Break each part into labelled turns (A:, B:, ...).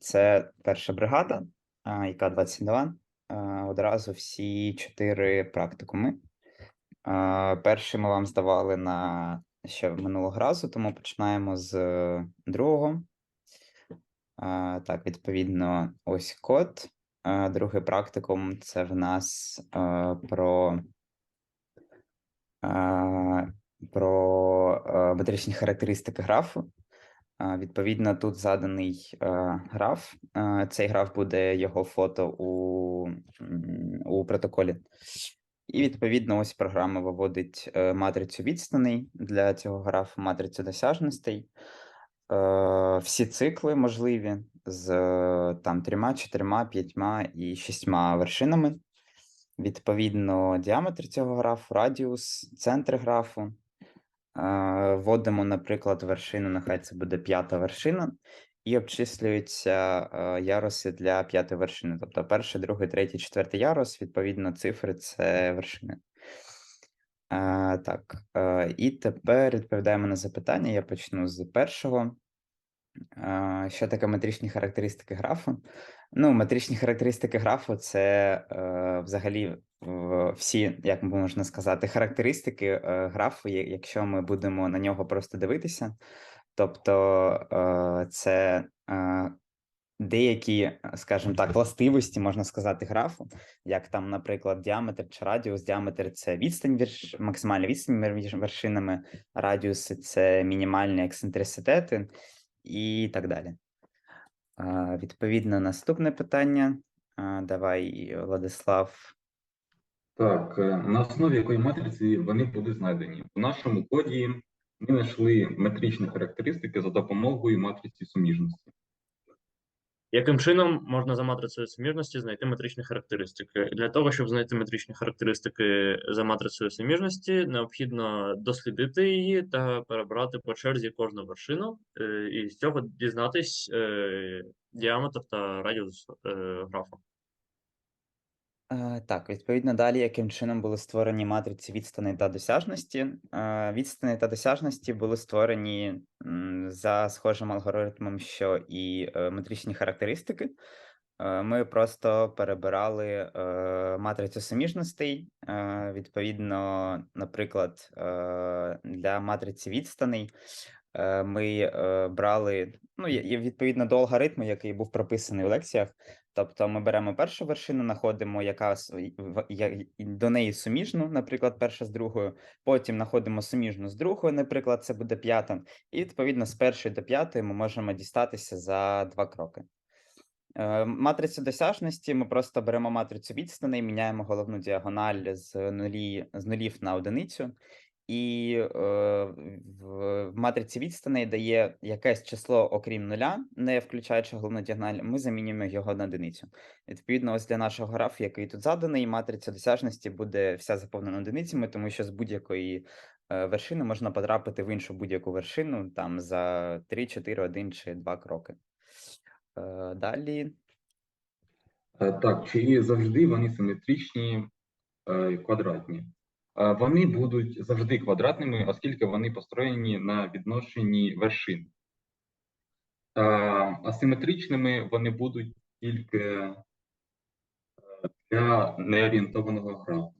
A: Це перша бригада, яка 22. Одразу всі чотири практикуми. Перший ми вам здавали на ще минулого разу, тому починаємо з е, другого. Так, відповідно, ось код. Другий практикум це в нас про, а, про метричні характеристики графу. Відповідно, тут заданий е, граф. Е, Цей граф буде його фото у, у протоколі. І відповідно, ось програма виводить е, матрицю відстаней для цього графу, матрицю досяжностей. Всі цикли можливі з там трьома, чотирма, п'ятьма і шістьма вершинами. Відповідно, діаметр цього графу, радіус, центр графу. Вводимо, наприклад, вершину, нехай це буде п'ята вершина, і обчислюються яруси для п'ятої вершини. Тобто перший, другий, третій, четвертий ярус, відповідно, цифри це вершини. Так, і тепер відповідаємо на запитання. Я почну з першого. Що таке метричні характеристики графу? Ну, метричні характеристики графу це е, взагалі всі, як можна сказати, характеристики е, графу, якщо ми будемо на нього просто дивитися. Тобто е, це е, деякі, скажімо так, властивості, можна сказати, графу, як там, наприклад, діаметр чи радіус. Діаметр це відстань верш... максимальна відстань між вершинами, радіуси це мінімальні ексцентриситети і так далі. Відповідно, наступне питання. Давай, Владислав.
B: Так, е, на основі якої матриці вони були знайдені? В нашому коді ми знайшли метричні характеристики за допомогою матриці суміжності.
C: Яким чином можна за матрицею суміжності знайти метричні характеристики? Для того, щоб знайти метричні характеристики за матрицею суміжності, необхідно дослідити її та перебрати по черзі кожну вершину, е, і з цього дізнатись е, діаметр та радіус графу.
A: Е, Так, відповідно, далі, яким чином були створені матриці відстаней та досяжності. Е, Відстані та досяжності були створені за схожим алгоритмом, що і е, метричні характеристики. Е, Ми просто перебирали матрицю суміжностей. Відповідно, наприклад, для матриці відстаней ми брали ну, відповідно до алгоритму, який був прописаний в лекціях. Тобто ми беремо першу вершину, знаходимо, яка до неї суміжну, наприклад, перша з другою. Потім знаходимо суміжну з другою, наприклад, це буде п'ята. І відповідно з першої до п'ятої ми можемо дістатися за два кроки. Е, Матрицю досяжності ми просто беремо матрицю відстаней, міняємо головну діагональ з нулі з нулів на одиницю, і е, в, в матриці відстаней дає якесь число, окрім нуля, не включаючи головну діагональ, ми замінюємо його на одиницю. Відповідно, ось для нашого графу, який тут заданий, матриця досяжності буде вся заповнена одиницями, тому що з будь-якої е, вершини можна потрапити в іншу будь-яку вершину там за 3, 4, 1 чи 2 кроки. Е, Далі
B: Е, Так, чи завжди вони симетричні е, квадратні? Е, Вони будуть завжди квадратними, оскільки вони построєні на відношенні вершин. Е, Асиметричними вони будуть тільки е, для неорієнтованого графу.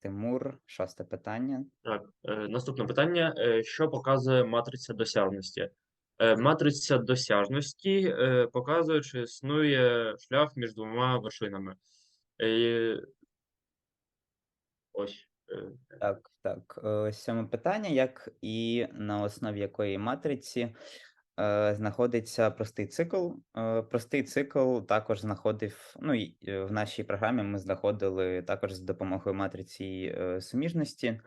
A: Тимур, шосте питання.
C: Так, е, наступне питання: Е, що показує матриця досяжності? Е, матриця досяжності е, показує, чи існує шлях між двома вершинами. Е, ось. е,
A: Так, так. е, Сьоме питання, як і на основі якої матриці е, знаходиться простий цикл. Е, Простий цикл також знаходив, ну е, в нашій програмі ми знаходили також з допомогою матриці е, суміжності.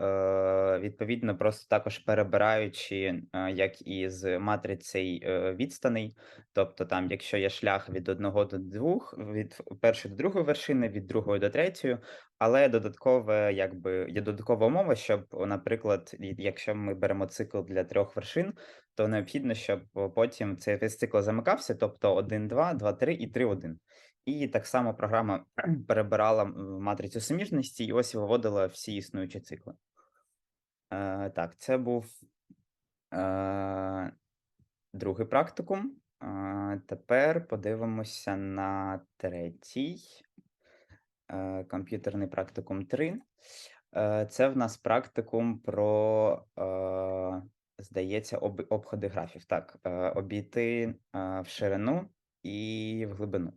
A: Е, Відповідно, просто також перебираючи, е, як і з матрицею е, відстаней, тобто там, якщо є шлях від одного до двох, від першої до другої вершини, від другої до третьої, але додаткове, якби є додаткова умова, щоб, наприклад, якщо ми беремо цикл для трьох вершин, то необхідно, щоб потім цей весь цикл замикався, тобто 1, 2, 2, 3 і 3, 1. І так само програма перебирала матрицю суміжності і ось виводила всі існуючі цикли. Е, так, це був е, другий практикум. Е, Тепер подивимося на третій. Е, Комп'ютерний практикум 3. Е, Це в нас практикум про, е, здається, об, обходи графів. Так, обійти в ширину і в глибину.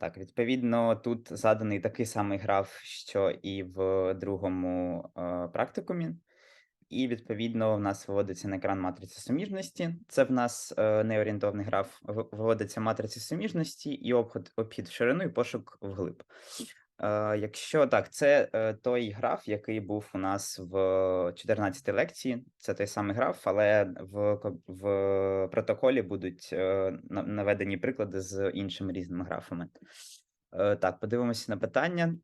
A: Так, відповідно, тут заданий такий самий граф, що і в другому практикумі. І відповідно в нас виводиться на екран матриця суміжності. Це в нас е, неорієнтовний граф. Виводиться матриця суміжності і обход, обхід в ширину і пошук вглиб. Е, якщо так, це е, той граф, який був у нас в 14 лекції. Це той самий граф, але в, в протоколі будуть наведені приклади з іншими різними графами. Так, подивимося на питання.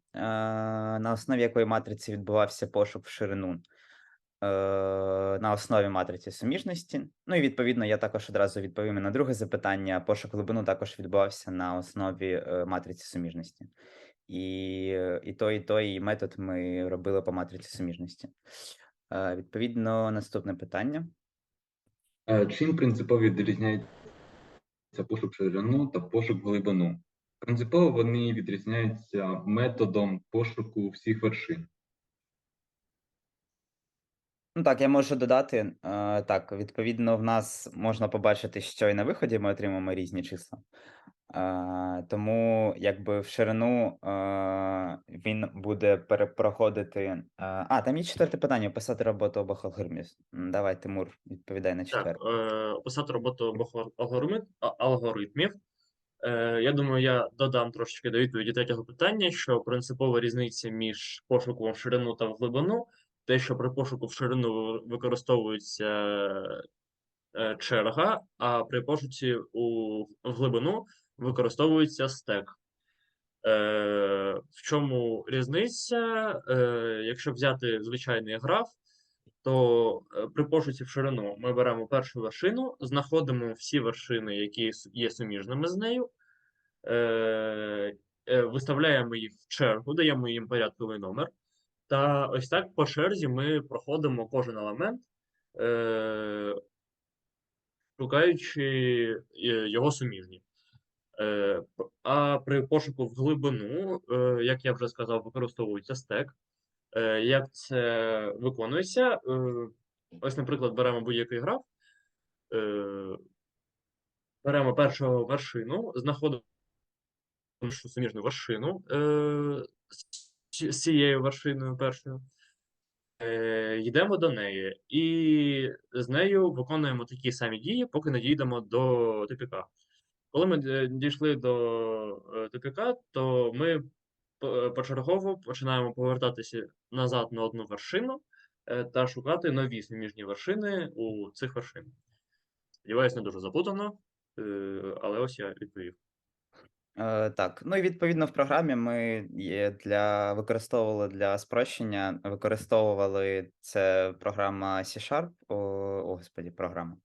A: На основі якої матриці відбувався пошук в ширину? Е, На основі матриці суміжності. Ну і відповідно, я також одразу відповім і на друге запитання. Пошук глибину також відбувався на основі е, матриці суміжності. І, і той, і той метод ми робили по матриці суміжності. Е, Відповідно, наступне питання.
B: Чим принципово відрізняється пошук ширину та пошук глибину? Принципово вони відрізняються методом пошуку всіх вершин.
A: Ну так, я можу додати. е, Так, відповідно, в нас можна побачити, що і на виході ми отримаємо різні числа. Е, Тому якби в ширину е, він буде пере- проходити. е, А, там є четверте питання: описати роботу обох алгоритмів. Давай, Тимур, відповідай на
C: Так,
A: четверте.
C: е, описати роботу обох алгоритмів, алгоритмів. Е, я думаю, я додам трошечки до відповіді третього питання, що принципова різниця між пошуком в ширину та в глибину, те, що при пошуку в ширину використовується е, черга, а при пошуці у в глибину використовується стек. Е, в чому різниця? Е, якщо взяти звичайний граф, то е, при пошуці в ширину ми беремо першу вершину, знаходимо всі вершини, які є суміжними з нею, е, е, виставляємо їх в чергу, даємо їм порядковий номер. Та ось так по черзі ми проходимо кожен елемент, е, шукаючи е, його суміжні. Е, А при пошуку в глибину, е, як я вже сказав, використовується стек. Е, Як це виконується? Е, Ось, наприклад, беремо будь-який граф, е, беремо першу вершину, знаходимо першу суміжну вершину е, з цією вершиною першою, е, йдемо до неї, і з нею виконуємо такі самі дії, поки не дійдемо до тупіка. Коли ми е, дійшли до е, тупіка, то ми почергово починаємо повертатися назад на одну вершину е, та шукати нові суміжні вершини у цих вершин. Сподіваюсь, не дуже заплутано, е, але ось я відповів.
A: Е, Так, ну і відповідно в програмі ми для використовували для спрощення, використовували це програма C-Sharp, о, о господі, програма.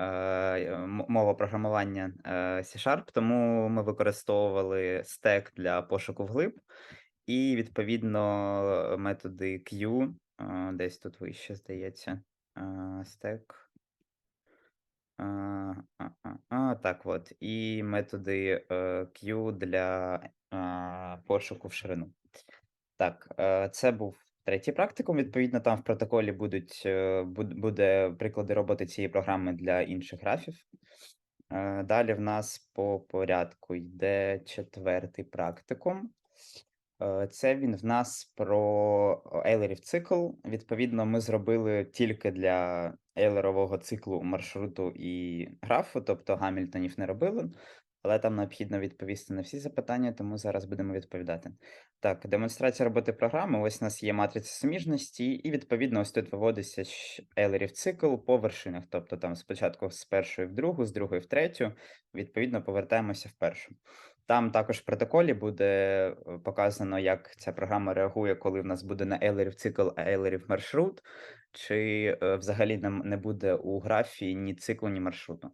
A: Е, мова програмування е, C-Sharp, тому ми використовували стек для пошуку вглиб, і відповідно методи Q, десь тут вище, здається, е, стек. А, а, а, так от. І методи е, Q для пошуку в ширину. Так, е, це був третій практикум. Відповідно, там в протоколі будуть, е, буде приклади роботи цієї програми для інших графів. Е, Далі в нас по порядку йде четвертий практикум. Е, Це він в нас про Ейлерів цикл. Відповідно, ми зробили тільки для Ейлерового циклу маршруту і графу, тобто гамільтонів не робили, але там необхідно відповісти на всі запитання, тому зараз будемо відповідати. Так, демонстрація роботи програми. Ось у нас є матриця суміжності, і відповідно ось тут виводиться щ- Ейлерів цикл по вершинах. Тобто там спочатку з першої в другу, з другої в третю, відповідно повертаємося в першу. Там також в протоколі буде е, показано, як ця програма реагує, коли в нас буде не Ейлерів цикл, а Ейлерів маршрут, чи е, взагалі не буде у графі ні циклу, ні маршруту.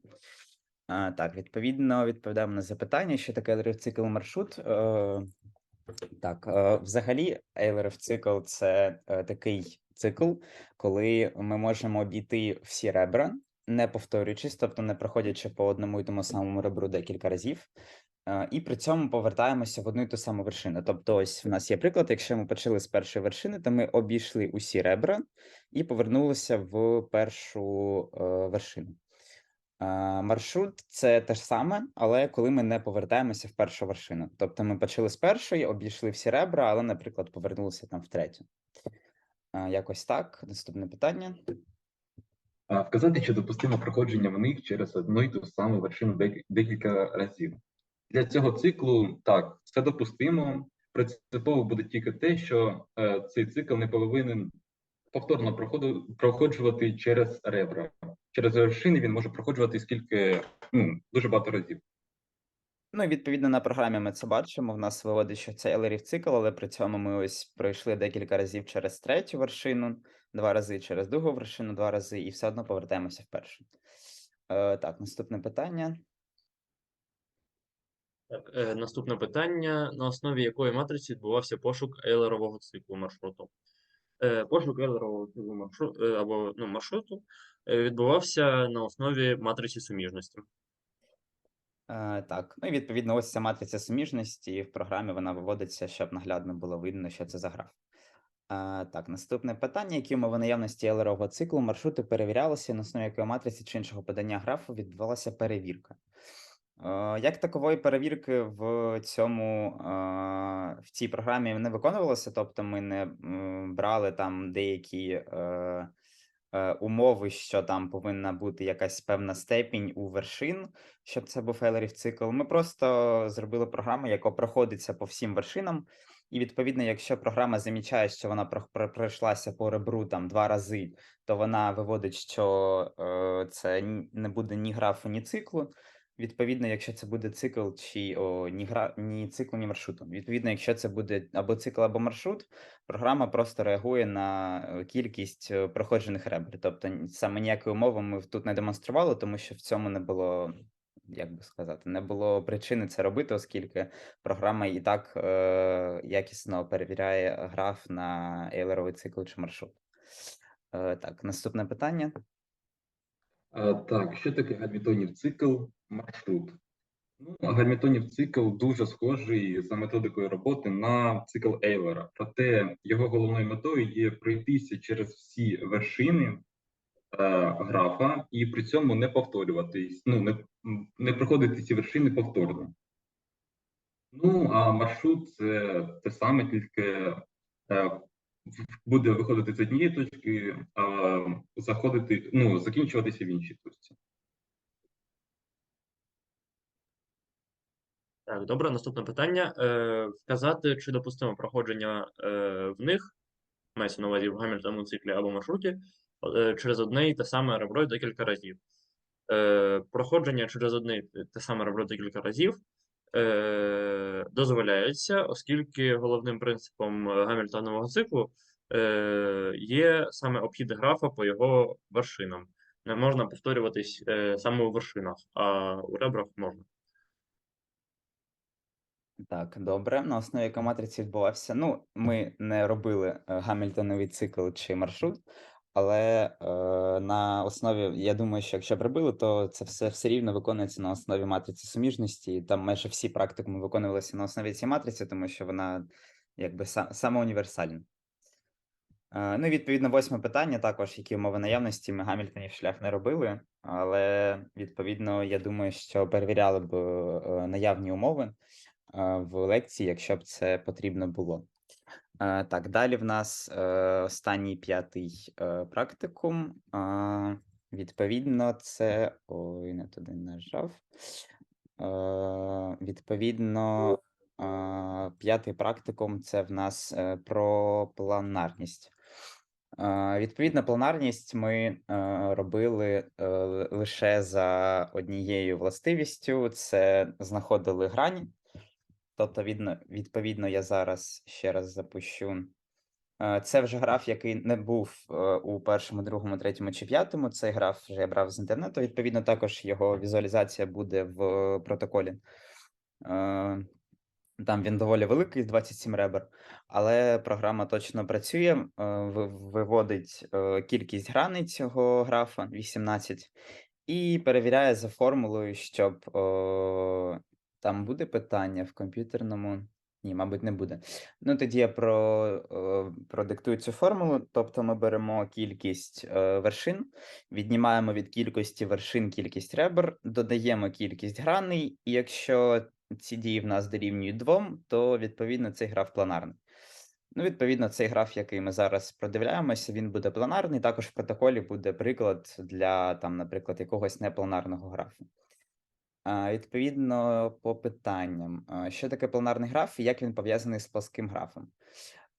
A: А, так, відповідно, відповідаємо на запитання, що таке Ейлерів цикл маршрут. Е, так, е, взагалі, Ейлерів цикл це е, такий цикл, коли ми можемо обійти всі ребра не повторюючись, тобто не проходячи по одному і тому самому ребру декілька разів. Е, І при цьому повертаємося в одну і ту саму вершину. Тобто, ось в нас є приклад, якщо ми почали з першої вершини, то ми обійшли усі ребра і повернулися в першу е, вершину. Маршрут це те ж саме, але коли ми не повертаємося в першу вершину. Тобто ми почали з першої, обійшли всі ребра, але, наприклад, повернулися там в третю. Якось так. Наступне питання.
B: Вказати, чи допустимо проходження в них через одну й ту саму вершину декілька разів. Для цього циклу так, це допустимо. Принципово буде тільки те, що е, цей цикл не повинен повторно проходжувати через ребра. Через вершини він може проходжувати скільки ну, дуже багато разів.
A: Ну, відповідно на програмі ми це бачимо. В нас виводить, що це Елерів цикл, але при цьому ми ось пройшли декілька разів через третю вершину, два рази через другу вершину, два рази, і все одно повертаємося в першу. Е, так, наступне питання.
C: Так, е, наступне питання: на основі якої матриці відбувався пошук Ейлерового циклу маршруту? Е, пошук Ейлерового циклу маршруту або ну, маршруту е, відбувався на основі матриці суміжності.
A: Е, так, ну і відповідно, ось ця матриця суміжності в програмі вона виводиться, щоб наглядно було видно, що це за граф. Е, так, наступне питання: які умови наявності Ейлерового циклу маршруту перевірялися, на основі якої матриці чи іншого подання графу відбувалася перевірка? Як такової перевірки в цьому в цій програмі не виконувалося, тобто ми не брали там деякі е, е, умови, що там повинна бути якась певна степінь у вершин, щоб це був Ейлерів цикл. Ми просто зробили програму, яка проходиться по всім вершинам. І відповідно, якщо програма замічає, що вона про- про- пройшлася по ребру там два рази, то вона виводить, що е, це не буде ні графу, ні циклу. Відповідно, якщо це буде цикл чи о, ні, гра, ні циклу, ні маршруту. Відповідно, якщо це буде або цикл, або маршрут, програма просто реагує на е, кількість е, проходжених ребр. Тобто саме ніякої умови ми тут не демонстрували, тому що в цьому не було, як би сказати, не було причини це робити, оскільки програма і так е, якісно перевіряє граф на ейлеровий цикл чи маршрут. Е, так, наступне питання.
B: Так, що таке гальмітонів цикл маршрут? Ну, гальмітонів цикл дуже схожий за методикою роботи на цикл Ейлера. Проте його головною метою є пройтися через всі вершини е, графа і при цьому не повторюватись, ну, не, не проходити ці вершини повторно. Ну, а маршрут це те саме, тільки е, буде виходити з однієї точки, а заходити, ну, закінчуватися в іншій точці.
C: Так, добре, наступне питання. Е, вказати, чи допустимо проходження е, в них, мається на увазі в Гамільтонному циклі або маршруті, е, через одне і те саме ребро декілька разів. Е, проходження через одне і те саме ребро декілька разів е, дозволяється, оскільки головним принципом е, Гамільтонового циклу е, є саме обхід графа по його вершинам. Не можна повторюватись е, саме у вершинах, а у ребрах можна.
A: Так, добре. На основі якої матриці відбувався. Ну, ми не робили е, Гамільтоновий цикл чи маршрут, але е, на основі, я думаю, що якщо б робили, то це все все рівно виконується на основі матриці суміжності. І там майже всі практикуми виконувалися на основі цієї матриці, тому що вона якби са, саме універсальна. Е, ну, відповідно, восьме питання також, які умови наявності, ми Гамільтонів шлях не робили, але відповідно, я думаю, що перевіряли б е, наявні умови е, в лекції, якщо б це потрібно було. Е, Так, далі в нас останній п'ятий е, практикум. Відповідно, це. Ой, не туди нажав. Е, Відповідно, п'ятий практикум це в нас е, про планарність. Е, Відповідно, планарність ми робили лише за однією властивістю: це знаходили грані. Тобто, відно, відповідно, я зараз ще раз запущу. Е, Це вже граф, який не був е, у першому, другому, третьому чи п'ятому. Цей граф вже я брав з інтернету. Відповідно, також його візуалізація буде в протоколі. Е, Там він доволі великий, 27 ребер, але програма точно працює, виводить кількість граней цього графа 18 і перевіряє за формулою, щоб там буде питання в комп'ютерному. Ні, мабуть, не буде. Ну, тоді я про, е, продиктую цю формулу. Тобто ми беремо кількість е, вершин, віднімаємо від кількості вершин кількість ребер, додаємо кількість граней, і якщо ці дії в нас дорівнюють двом, то відповідно цей граф планарний. Ну, відповідно, цей граф, який ми зараз продивляємося, він буде планарний. Також в протоколі буде приклад для, там, наприклад, якогось непланарного графу. Відповідно, по питанням, що таке планарний граф і як він пов'язаний з плоским графом?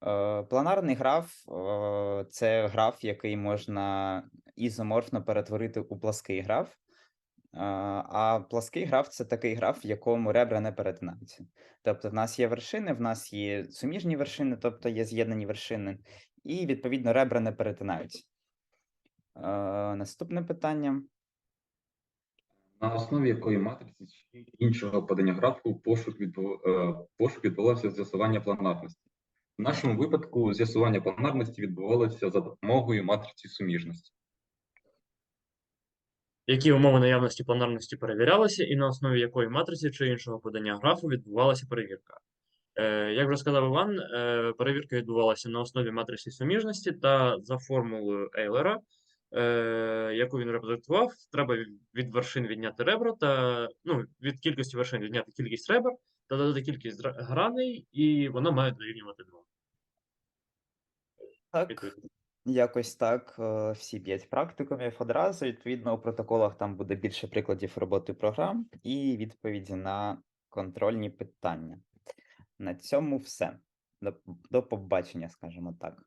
A: Е, Планарний граф е, це граф, який можна ізоморфно перетворити у плоский граф. А, А плоский граф це такий граф, в якому ребра не перетинаються. Тобто, в нас є вершини, в нас є суміжні вершини, тобто є з'єднані вершини, і відповідно ребра не перетинаються. Е, Наступне питання.
B: На основі якої матриці чи іншого подання графу пошук, відбу... е, пошук відбувався з'ясування планарності. В нашому випадку з'ясування планарності відбувалося за допомогою матриці суміжності.
C: Які умови наявності планарності перевірялися, і на основі якої матриці чи іншого подання графу відбувалася перевірка. Е, як вже сказав Іван, е, перевірка відбувалася на основі матриці суміжності та за формулою Ейлера, яку він репрезентував, треба від- вершин відняти ребра та ну, від кількості вершин відняти кількість ребер та додати кількість граней, і воно має дорівнювати 2.
A: Так,
C: Відповідно.
A: якось так. е, Всі п'ять практикумів одразу. Відповідно, у протоколах там буде більше прикладів роботи програм і відповіді на контрольні питання. На цьому все. До, до побачення, скажімо так.